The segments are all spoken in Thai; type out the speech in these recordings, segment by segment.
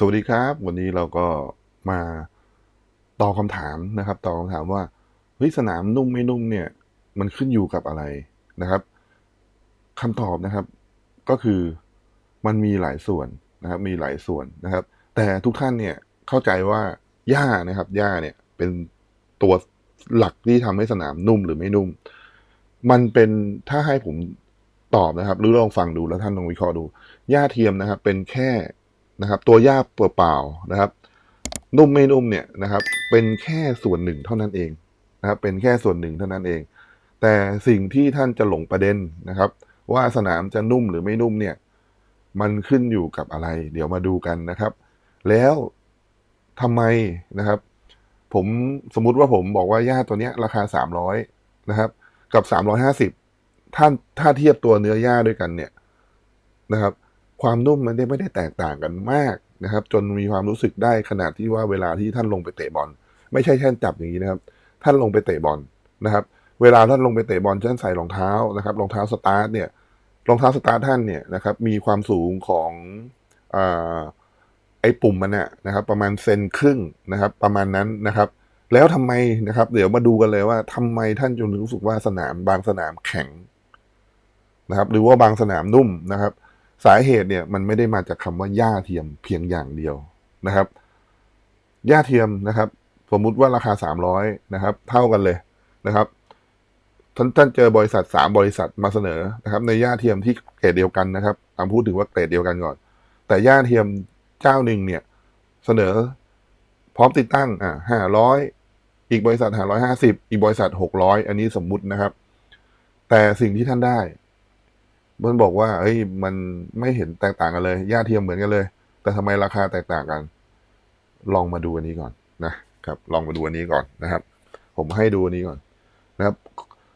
สวัสดีครับ วันนี้เราก็มาตอบคำถามนะครับตอบคำถามว่าเฮ้ยสนามนุ่มไม่นุ่มเนี่ย มันขึ้นอยู่กับอะไรนะครับคำตอบนะครับ ก็คือมันมีหลายส่วนนะครับ มีหลายส่วนนะครับ แต่ทุกท่านเนี่ยเข้าใจว่าหญ้านะครับหญ้าเนี่ยเป็นตัวหลักที่ทำให้สนามนุ่มหรือไม่นุ่ม มันเป็นถ้าให้ผมตอบนะครับ หรือลองฟังดูแล้วท่านลองวิเคราะห์ดูหญ้าเทียมนะครับ เป็นแค่ นะครับ ตัวหญ้าเปล่าๆนะครับ นุ่มไม่นุ่มเนี่ยนะครับ เป็นแค่ส่วนหนึ่งเท่านั้นเองนะครับ เป็นแค่ส่วนหนึ่งเท่านั้นเอง แต่สิ่งที่ท่านจะหลงประเด็นนะครับ ว่าสนามจะนุ่มหรือไม่นุ่มเนี่ย มันขึ้นอยู่กับอะไร เดี๋ยวมาดูกันนะครับ แล้วทำไมนะครับ ผมสมมุติว่าผมบอกว่าหญ้าตัวเนี้ย ราคาสามร้อยนะครับ กับสามร้อยห้าสิบถ้าถ้าเทียบตัวเนื้อหญ้าด้วยกันเนี่ยนะครับ ความนุ่มมันได้ไม่ได้แตกต่างกันมากนะครับ จนมีความรู้สึกได้ขนาดที่ว่าเวลาที่ท่านลงไปเตะบอล ไม่ใช่แค่จับอย่างนี้นะครับ ท่านลงไปเตะบอลนะครับ เวลาท่านลงไปเตะบอลท่านใส่รองเท้านะครับรองเท้าสตาร์ทเนี่ยรองเท้าสตาร์ทท่านเนี่ยนะครับมีความสูงของอไอ้ปุ่มมันเนี่ยนะครับ ประมาณเซนครึ่งนะครับ ประมาณนั้นนะครับ แล้วทำไมนะครับ เดี๋ยวมาดูกันเลยว่าทำไมท่านจนรู้สึกว่าสนามบางสนามแข็งนะครับ หรือว่าบางสนามนุ่มนะครับ สาเหตุเนี่ยมันไม่ได้มาจากคำว่าหญ้าเทียมเพียงอย่างเดียวนะครับหญ้าเทียมนะครับ สมมุติว่าราคาสามร้อยนะครับ เท่ากันเลยนะครับท่านท่านเจอบริษัทสามบริษัทมาเสนอนะครับ ในหญ้าเทียมที่เกรดเดียวกันนะครับเอาพูดถึงว่าเกรดเดียวกันก่อน แต่หญ้าเทียมเจ้าหนึ่งเนี่ยเสนอพร้อมติดตั้งอ่าห้าร้อยอีกบริษัทห้าร้อยห้าสิบอีกบริษัทหกร้อยอันนี้สมมุตินะครับ แต่สิ่งที่ท่านได้ มันบอกว่าเอ้ยมันไม่เห็นแตกต่างกันเลยหญ้าเทียมเหมือนกันเลย แต่ทำไมราคาแตกต่างกัน ลองมาดูอันนี้ก่อนนะครับ ลองมาดูอันนี้ก่อนนะครับ ผมให้ดูอันนี้ก่อนนะครับ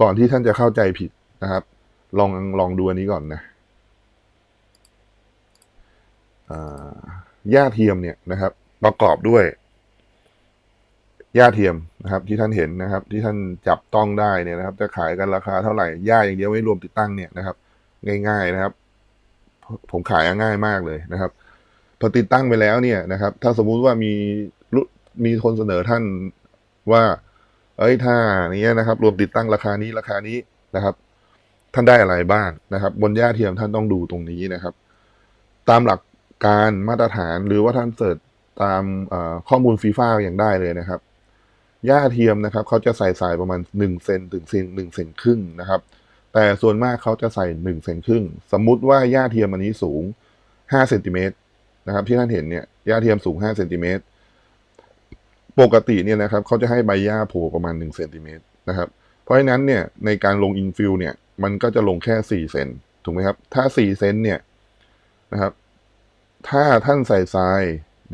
ก่อนที่ท่านจะเข้าใจผิดนะครับ ลองลองดูอันนี้ก่อนนะอ่าหญ้าเทียมเนี่ยนะครับ ประกอบด้วยหญ้าเทียมนะครับ ที่ท่านเห็นนะครับ ที่ท่านจับต้องได้เนี่ยนะครับ จะขายกันราคาเท่าไหร่หญ้าอย่างเดียวไม่รวมติดตั้งเนี่ยนะครับ ง่ายๆนะครับ ผมขายง่ายมากเลยนะครับ พอติดตั้งไปแล้วเนี่ยนะครับ ถ้าสมมุติว่ามีมีคนเสนอท่านว่า เอ้ยถ้านี้ยนะครับ รวมติดตั้งราคานี้ราคานี้นะครับ ท่านได้อะไรบ้างนะครับ บนหญ้าเทียมท่านต้องดูตรงนี้นะครับ ตามหลักการมาตรฐานหรือว่าท่านเสิร์ชตามข้อมูลฟีฟ่าอย่างได้เลยนะครับหญ้าเทียมนะครับเขาจะใส่สายประมาณหนึ่งเซนถึงเซนหนึ่งเซนครึ่งนะครับ แต่ส่วนมากเขาจะใส่หนึ่งเซนครึ่ง สมมุติว่าหญ้าเทียมอันนี้สูงห้าเซนติเมตรนะครับที่ท่านเห็นเนี่ยหญ้าเทียมสูงห้าเซนติเมตรปกติเนี่ยนะครับเขาจะให้ใบหญ้าโผล่ประมาณหนึ่งเซนติเมตรนะครับเพราะฉะนั้นเนี่ยในการลงอินฟิลเนี่ยมันก็จะลงแค่สี่เซนถูกไหมครับ ถ้าสี่เซนเนี่ยนะครับ ถ้าท่านใส่ทราย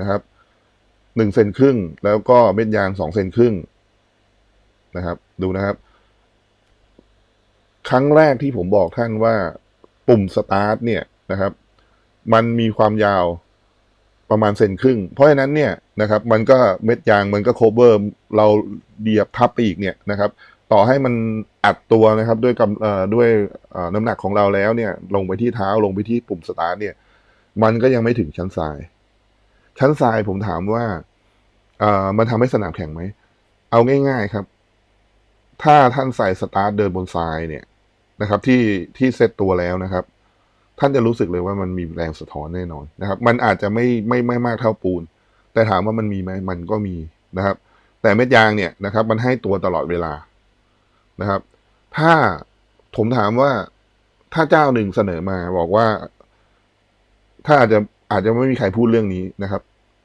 นะครับหนึ่งเซนครึ่งแล้วก็เม็ดยางสองเซนครึ่งนะครับ ดูนะครับ ครั้งแรกที่ผมบอกท่านว่าปุ่มสตาร์ทเนี่ยนะครับ มันมีความยาวประมาณเซนครึ่ง เพราะฉะนั้นเนี่ยนะครับ มันก็เม็ดยางมันก็โคเวอร์เราเดียบทับไปอีกเนี่ยนะครับ ต่อให้มันอัดตัวนะครับ ด้วยกำด้วยน้ำหนักของเราแล้วเนี่ย ลงไปที่เท้าลงไปที่ปุ่มสตาร์ทเนี่ย มันก็ยังไม่ถึงชั้นทราย ชั้นทรายผมถามว่ามันทำให้สนามแข็งไหม เอาง่าย ๆครับ ถ้าท่านใส่สตาร์ทเดินบนทรายเนี่ย นะครับที่ที่เซตตัวแล้วนะครับ ท่านจะรู้สึกเลยว่ามันมีแรงสะท้อนแน่นอนนะครับ มันอาจจะไม่ไม่ไม่มากเท่าปูน แต่ถามว่ามันมีไหมมันก็มีนะครับ แต่เม็ดยางเนี่ยนะครับ มันให้ตัวตลอดเวลานะครับ ถ้าผมถามว่าถ้าเจ้าหนึ่งเสนอมาบอกว่า ถ้าอาจจะอาจจะไม่มีใครพูดเรื่องนี้นะครับ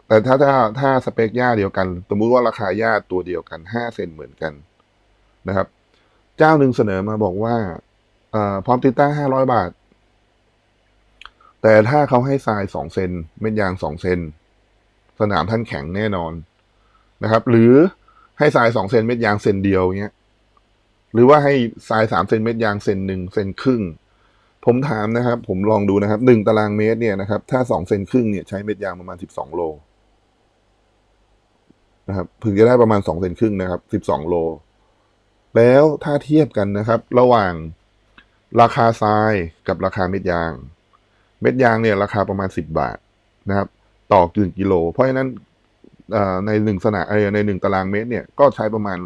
แต่ถ้าถ้าถ้าสเปคหญ้าเดียวกัน สมมุติว่าราคาหญ้าตัวเดียวกันห้าเซนเหมือนกันนะครับ เจ้าหนึ่งเสนอมาบอกว่า พร้อมติดตั้งห้าร้อยบาท แต่ถ้าเขาให้ทรายสองเซนเม็ดยางสองเซนสนามท่านแข็งแน่นอนนะครับ หรือให้ทรายสองเซนเม็ดยางเซนเดียวเงี้ย หรือว่าให้ทรายสามเซนเม็ดยางเซนหนึ่งเซนครึ่ง ผมถามนะครับ ผมลองดูนะครับหนึ่งตารางเมตรเนี่ยนะครับ ถ้าสองเซนครึ่งเนี่ยใช้เม็ดยางประมาณสิบสองโลนะครับถึงจะได้ประมาณสองเซนครึ่งนะครับสิบสองโล แล้วถ้าเทียบกันนะครับ ระหว่าง ราคาทรายกับราคาเม็ดยาง เม็ดยางเนี่ยราคาประมาณสิบบาทนะครับ ต่อหนึ่งกิโล เพราะฉะนั้นในหนึ่งสนามในหนึ่งตารางเมตรเนี่ยก็ใช้ประมาณ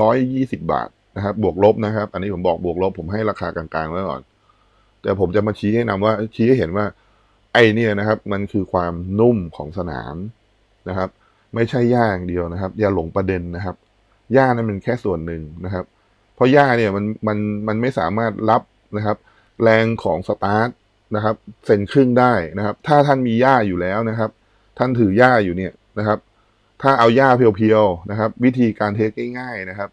ร้อยยี่สิบาทนะครับ บวกลบนะครับ อันนี้ผมบอกบวกลบ ผมให้ราคากลางๆไว้ก่อน แต่ผมจะมาชี้ให้นำว่าชี้ให้เห็นว่า ไอเนี่ยนะครับ มันคือความนุ่มของสนามนะครับ ไม่ใช่หญ้าอย่างเดียวนะครับ อย่าหลงประเด็นนะครับหญ้านั้นมันแค่ส่วนหนึ่งนะครับ เพราะหญ้าเนี่ยมันมันมันไม่สามารถรับ นะครับแรงของสตาร์ทนะครับเซนครึ่งได้นะครับ ถ้าท่านมีหญ้าอยู่แล้วนะครับ ท่านถือหญ้าอยู่เนี่ยนะครับ ถ้าเอาหญ้าเพียวๆนะครับ วิธีการเทสง่ายๆนะครับ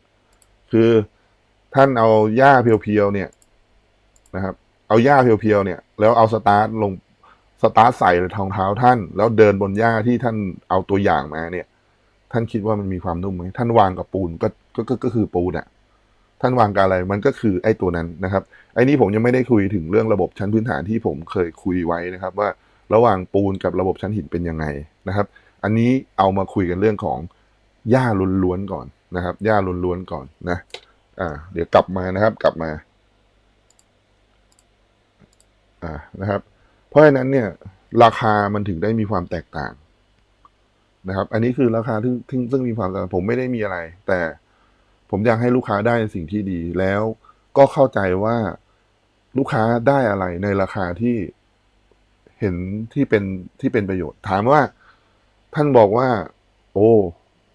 คือท่านเอาหญ้าเพียวๆเนี่ยนะครับ เอาหญ้าเพียวๆเนี่ย แล้วเอาสตาร์ทลงสตาร์ทใส่รองเท้าท่าน แล้วเดินบนหญ้าที่ท่านเอาตัวอย่างมาเนี่ย ท่านคิดว่ามันมีความนุ่มไหมท่านวางกับปูนก็ก็ก็คือปูนอะ ท่านวางกับอะไรมันก็คือไอ้ตัวนั้นนะครับไอ้นี่ผมยังไม่ได้คุยถึงเรื่องระบบชั้นพื้นฐานที่ผมเคยคุยไว้นะครับ ว่าระหว่างปูนกับระบบชั้นหินเป็นยังไงนะครับ อันนี้เอามาคุยกันเรื่องของหญ้าล้วนๆก่อนนะครับหญ้าล้วนๆก่อนนะอ่าเดี๋ยวกลับมานะครับกลับมาอ่านะครับ เพราะฉะนั้นเนี่ยราคามันถึงได้มีความแตกต่างนะครับ อันนี้คือราคาที่ที่ซึ่งมีความแตกต่างผมไม่ได้มีอะไร แต่ ผมอยากให้ลูกค้าได้สิ่งที่ดี แล้วก็เข้าใจว่าลูกค้าได้อะไรในราคาที่เห็นที่เป็นที่เป็นประโยชน์ ถามว่าท่านบอกว่า โอ้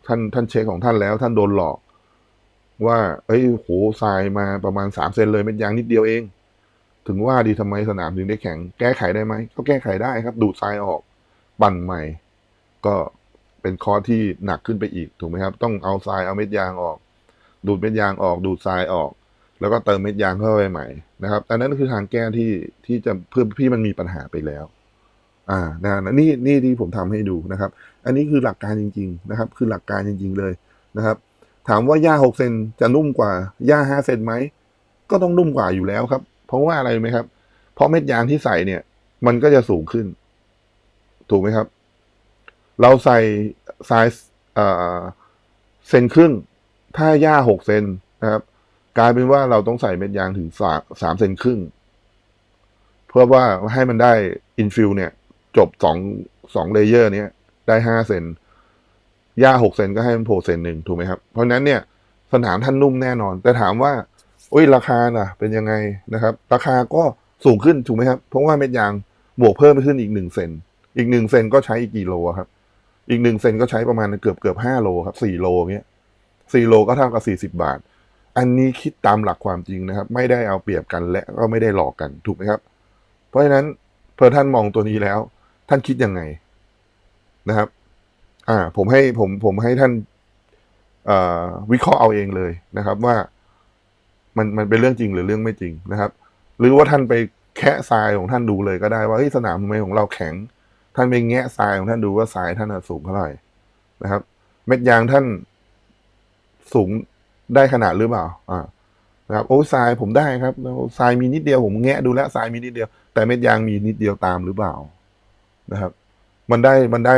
ท่านท่านเช็คของท่านแล้ว ท่านโดนหลอก ว่า เอ้ยโหทรายมาประมาณสามเซนเลยเม็ดยางนิดเดียวเอง ถึงว่าดีทำไมสนามถึงได้แข็ง แก้ไขได้ไหมก็แก้ไขได้ครับ ดูดทรายออกปั่นใหม่ ก็เป็นคอร์สที่หนักขึ้นไปอีกถูกไหมครับ ต้องเอาทรายเอาเม็ดยางออก ดูดเม็ดยางออกดูดทรายออก แล้วก็เติมเม็ดยางเข้าไปใหม่นะครับอันนั้นคือทางแก้ที่ที่จะเพื่อพี่มันมีปัญหาไปแล้ว อ่านะนี่นี่ที่ผมทำให้ดูนะครับ อันนี้คือหลักการจริง ๆ นะครับ คือหลักการจริง ๆเลยนะครับ ถามว่าหญ้าหกเซนจะนุ่มกว่าหญ้าห้าเซนไหมก็ต้องนุ่มกว่าอยู่แล้วครับ เพราะว่าอะไรไหมครับ เพราะเม็ดยางที่ใส่เนี่ย มันก็จะสูงขึ้น ถูกไหมครับ เราใส่ไซส์เซนครึ่ง ถ้าหญ้าหกเซนนะครับ กลายเป็นว่าเราต้องใส่เม็ดยางถึงสามสามเซนครึ่ง เพื่อว่าให้มันได้อินฟิลเนี่ย จบสองสองเลเยอร์ เนี้ยได้ห้าเซนหญ้าหกเซนก็ให้มันโผล่เซนหนึ่งถูกไหมครับ เพราะนั้นเนี่ยสนามท่านนุ่มแน่นอน แต่ถามว่าอุ้ยราคาน่ะ เป็นยังไงนะครับ ราคาก็สูงขึ้นถูกไหมครับ เพราะว่าเม็ดยางบวกเพิ่มไปขึ้นอีกหนึ่งเซนอีกหนึ่งเซนก็ใช้อีกกี่โลครับ อีกหนึ่งเซนก็ใช้ประมาณเกือบเกือบห้าโลครับสี่โลเงี้ย สี่โลก็เท่ากับสี่สิบาท อันนี้คิดตามหลักความจริงนะครับ ไม่ได้เอาเปรียบกันและก็ไม่ได้หลอกกันถูกไหมครับ เพราะฉะนั้นพอท่านมองตัวนี้แล้ว ท่านคิดยังไงนะครับ อ่า ผมให้ผมผมให้ท่านวิเคราะห์เอาเองเลยนะครับ ว่ามันมันเป็นเรื่องจริงหรือเรื่องไม่จริงนะครับ หรือว่าท่านไปแคะทรายของท่านดูเลยก็ได้ว่าเฮ้ยสนามทำไมของเราแข็ง ท่านไปแงะทรายของท่านดูว่าทรายท่านสูงเท่าไหร่นะครับ เม็ดยางท่าน สูงได้ขนาดหรือเปล่า อ่านะครับโอ้ทรายผมได้ครับแล้ทรายมีนิดเดียวผมแงะดูแล้วทรายมีนิดเดียว แต่เม็ดยางมีนิดเดียวตามหรือเปล่านะครับ มันได้มันได้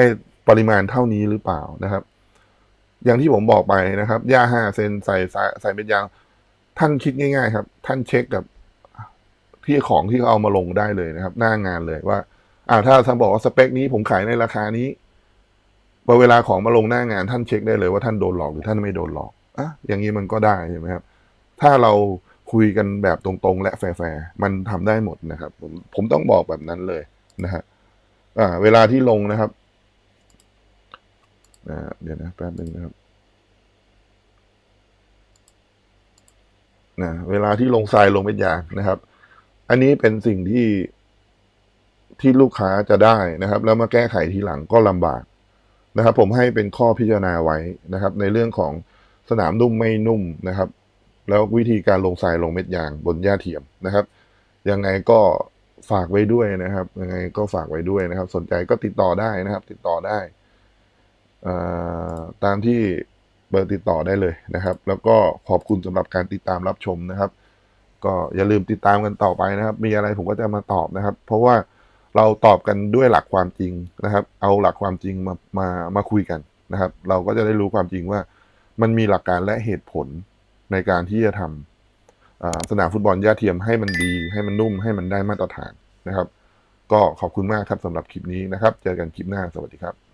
ปริมาณเท่านี้หรือเปล่านะครับ อย่างที่ผมบอกไปนะครับหญ้าห้าเซนใส่ใส่ใส่เม็ดยาง ท่านคิดง่าย ๆ ครับ ท่านเช็คกับที่ของที่เขาเอามาลงได้เลยนะครับ หน้างานเลยว่า อ่าถ้าท่านบอกว่าสเปคนี้ผมขายในราคานี้พอเวลาของมาลงหน้างานท่านเช็คได้เลยว่าท่านโดนหลอกหรือท่านไม่โดนหลอก อะอย่างนี้มันก็ได้ใช่ไหมครับ ถ้าเราคุยกันแบบตรงๆ และแฟร์ๆมันทำได้หมดนะครับ ผมผมต้องบอกแบบนั้นเลยนะฮะอ่า เวลาที่ลงนะครับเดี๋ยวนะแป๊บหนึ่งนะครับนะเวลาที่ลงทรายลงเป็นยางนะครับ อันนี้เป็นสิ่งที่ที่ลูกค้าจะได้นะครับ แล้วมาแก้ไขทีหลังก็ลำบากนะครับ ผมให้เป็นข้อพิจารณาไว้นะครับ ในเรื่องของ สนามนุ่มไม่นุ่มนะครับ แล้ววิธีการลงทรายลงเม็ดยางบนหญ้าเทียมนะครับ ยังไงก็ฝากไว้ด้วยนะครับ ยังไงก็ฝากไว้ด้วยนะครับ สนใจก็ติดต่อได้นะครับ ติดต่อได้ตามที่เบอร์ติดต่อได้เลยนะครับ แล้วก็ขอบคุณสำหรับการติดตามรับชมนะครับ ก็อย่าลืมติดตามกันต่อไปนะครับ มีอะไรผมก็จะมาตอบนะครับ เพราะว่าเราตอบกันด้วยหลักความจริงนะครับ เอาหลักความจริงมามามาคุยกันนะครับ เราก็จะได้รู้ความจริงว่า มันมีหลักการและเหตุผลในการที่จะทำสนามฟุตบอลย่าเทียมให้มันดี ให้มันนุ่มให้มันได้มาตรฐานนะครับ ก็ขอบคุณมากครับสำหรับคลิปนี้นะครับ เจอกันคลิปหน้าสวัสดีครับ